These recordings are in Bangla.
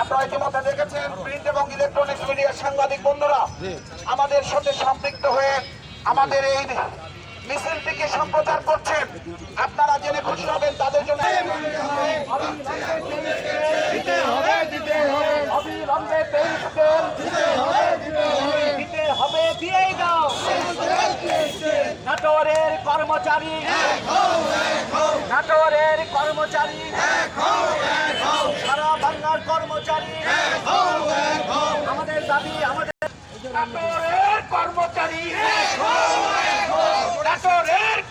আপনারা ইতিমধ্যে দেখেছেন প্রিন্ট এবং ইলেকট্রনিক্স মিডিয়ার সাংবাদিক বন্ধুরা আমাদের সাথে সম্পৃক্ত হয়ে আমাদের এই মিছিলটিকে সম্প্রচার করছেন। আপনারা জেনে খুশি হবেন তাদের জন্য নাটোরের কর্মচারী। নাটোরের কর্মচারী। দাবি আমাদের। কর্মচারী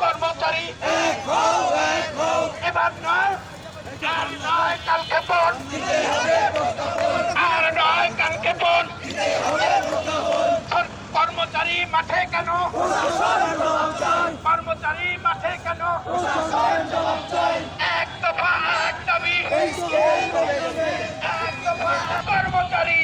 কর্মচারী এবার নয়, আর নয় কালকে পর আর নয় কালকে কর্মচারী মাঠে কেন? কর্মচারী মাঠে কেন এক দফা এক দাবি এক দফা কর্মচারী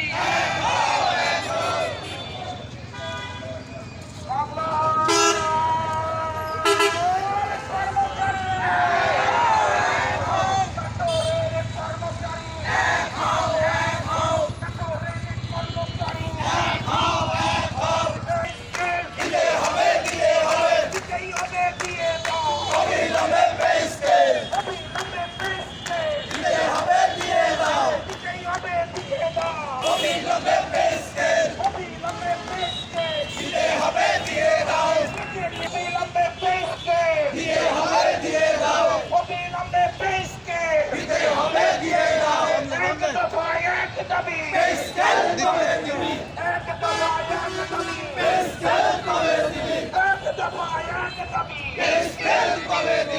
দিতেই হবে দিয়ে দাও অবিলম্বে পেস্কেল অবিলম্বে পেস্কেল দিতে হবে দিয়ে দাও দিতেই হবে দিয়ে দাও অবিলম্বে পেস্কেল অবিলম্বে পেস্কেল দিতে হবে দিয়ে দাও অবিলম্বে পেস্কেল দিয়ে হবে দিয়ে দাও অবিলম্বে পেস্কেল দিতে হবে দিয়ে দাও এক দফা এক দাবি পেস্কেল দিবে দিবি এক দফা এক দাবি পেস্কেল কবে দিবি এক দফা এক দাবি পেস্কেল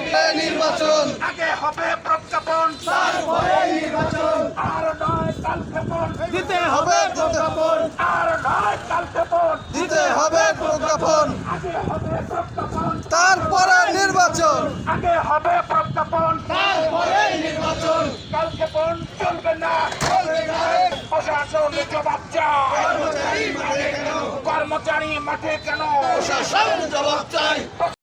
কবে নির্বাচন। আগে হবে প্রজ্ঞাপন। তারপরে নির্বাচন। আর নয় কাল ক্ষেপণ। দিতে হবে প্রজ্ঞাপন। আর নয় কাল ক্ষেপণ। দিতে হবে প্রজ্ঞাপন। আগে হবে প্রজ্ঞাপন। তারপরে নির্বাচন। আগে হবে প্রজ্ঞাপন। তারপরে নির্বাচন। কাল ক্ষেপণ চলবে না। চলবে না। প্রশাসন জবাব চায়। কর্মচারী মাঠে কেন? প্রশাসন জবাব চাই